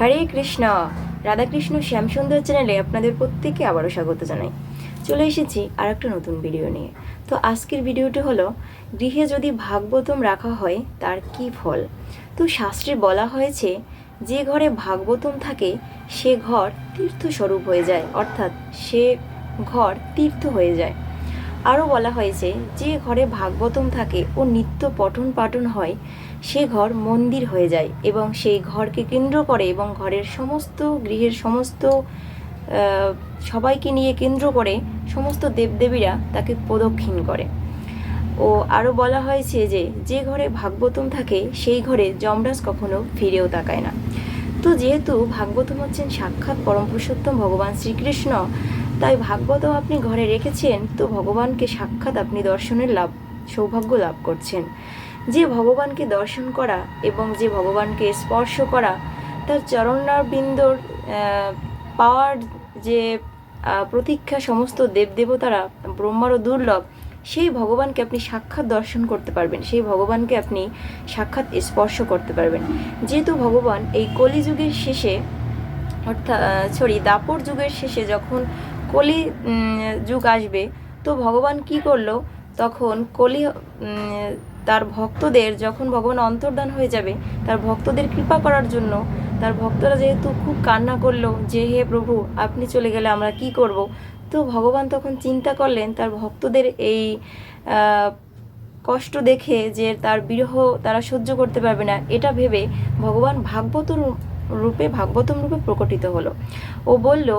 হরে কৃষ্ণ। রাধাকৃষ্ণ শ্যামসুন্দর চ্যানেলে আপনাদের প্রত্যেককে আবারও স্বাগত জানাই। চলে এসেছি আর একটা নতুন ভিডিও নিয়ে। তো আজকের ভিডিওটি হলো, গৃহে যদি ভাগবতম রাখা হয়, তার কি ফল? তো শাস্ত্রে বলা হয়েছে, যে ঘরে ভাগবতম থাকে, সে ঘর তীর্থস্বরূপ হয়ে যায়। অর্থাৎ সে ঘর তীর্থ হয়ে যায়। আরও বলা হয়েছে যে ঘরে ভাগবতম থাকে ও নিত্য পঠন পাঠন হয়, সে ঘর মন্দির হয়ে যায় এবং সেই ঘরকে কেন্দ্র করে এবং ঘরের সমস্ত গৃহের সমস্ত সবাইকে নিয়ে কেন্দ্র করে সমস্ত দেবদেবীরা তাকে প্রদক্ষিণ করে। ও আরও বলা হয়েছে যে যে ঘরে ভাগবতম থাকে, সেই ঘরে যমরাজ কখনো ফিরেও তাকায় না। তো যেহেতু ভাগবতম হচ্ছেন সাক্ষাৎ পরম পুরুষোত্তম ভগবান শ্রীকৃষ্ণ তাই ভাগবত আপনি ঘরে রেখেছেন, তো ভগবানকে সাক্ষাৎ আপনি দর্শনের লাভ, সৌভাগ্য লাভ করছেন। যে ভগবানকে দর্শন করা এবং যে ভগবানকে স্পর্শ করা, তার চরণারবিন্দর পাওয়ার যে প্রতীক্ষা সমস্ত দেবদেবতারা, ব্রহ্মারও দুর্লভ, সেই ভগবানকে আপনি সাক্ষাৎ দর্শন করতে পারবেন। সেই ভগবানকে আপনি সাক্ষাৎ স্পর্শ করতে পারবেন। যেহেতু ভগবান এই কলিযুগের শেষে অর্থাৎ সরি দাপর যুগের শেষে যখন কলি যুগ আসবে। তো ভগবান কি করল? তখন কলি তার ভক্তদের, যখন ভগবান অন্তর্ধান হয়ে যাবে, তার ভক্তদের কৃপা করার জন্য, তার ভক্তরা যেহেতু খুব কান্না করল যে, হে প্রভু, আপনি চলে গেলে আমরা কি করব? তো ভগবান তখন চিন্তা করলেন, তার ভক্তদের এই কষ্ট দেখে যে, তার বিরহ তারা সহ্য করতে পারবে না। এটা ভেবে ভগবান ভাগবত রূ- রূপে ভাগবতম রূপে প্রকটিত হলো। ও বলল,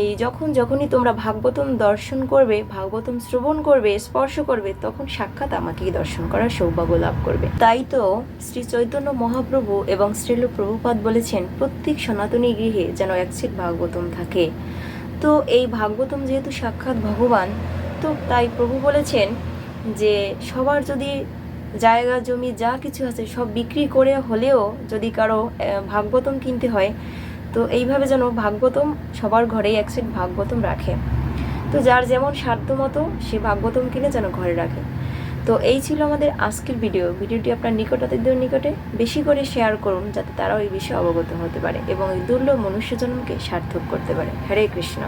এই যখন যখনই তোমরা ভাগবতম দর্শন করবে, ভাগবতম শ্রবণ করবে, স্পর্শ করবে, তখন সাক্ষাৎ আমাকেই দর্শন করার সৌভাগ্য লাভ করবে। তাই তো শ্রী চৈতন্য মহাপ্রভু এবং শ্রীল প্রভুপাদ বলেছেন, প্রত্যেক সনাতনী গৃহে যেন এক সেট ভাগবতম থাকে। তো এই ভাগবতম যেহেতু সাক্ষাৎ ভগবান, তো তাই প্রভু বলেছেন যে, সবার যদি জায়গা, জমি, যা কিছু আছে, সব বিক্রি করে হলেও যদি কারও ভাগবতম কিনতে হয়, তো এইভাবে যেন ভাগবতম সবার ঘরেই এক সেট ভাগবতম রাখে। তো যার যেমন সাধ্য মতো সে ভাগবতম কিনে যেন ঘরে রাখে। তো এই ছিল আমাদের আজকের ভিডিও। ভিডিওটি আপনার নিকটাতীতদের নিকটে বেশি করে শেয়ার করুন, যাতে তারাও এই বিষয়ে অবগত হতে পারে এবং এই দুর্লভ মনুষ্য জন্মকে সার্থক করতে পারে। হরে কৃষ্ণ।